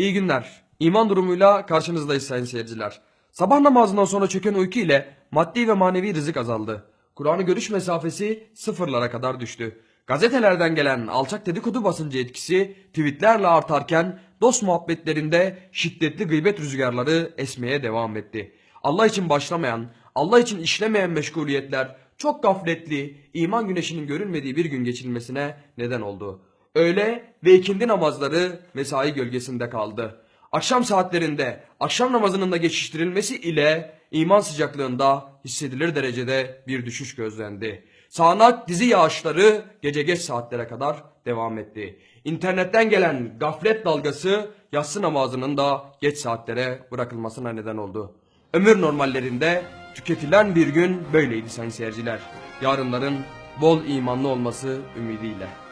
İyi günler. İman durumuyla karşınızdayız sayın seyirciler. Sabah namazından sonra çöken uyku ile maddi ve manevi rızık azaldı. Kur'an'ı görüş mesafesi sıfırlara kadar düştü. Gazetelerden gelen alçak dedikodu basıncı etkisi tweetlerle artarken dost muhabbetlerinde şiddetli gıybet rüzgarları esmeye devam etti. Allah için başlamayan, Allah için işlemeyen meşguliyetler çok gafletli, iman güneşinin görünmediği bir gün geçirilmesine neden oldu. Öğle ve ikindi namazları mesai gölgesinde kaldı. Akşam saatlerinde akşam namazının da geçiştirilmesi ile iman sıcaklığında hissedilir derecede bir düşüş gözlendi. Sağanak dizi yağışları gece geç saatlere kadar devam etti. İnternetten gelen gaflet dalgası yatsı namazının da geç saatlere bırakılmasına neden oldu. Ömür normallerinde tüketilen bir gün böyleydi sayın seyirciler. Yarınların bol imanlı olması ümidiyle.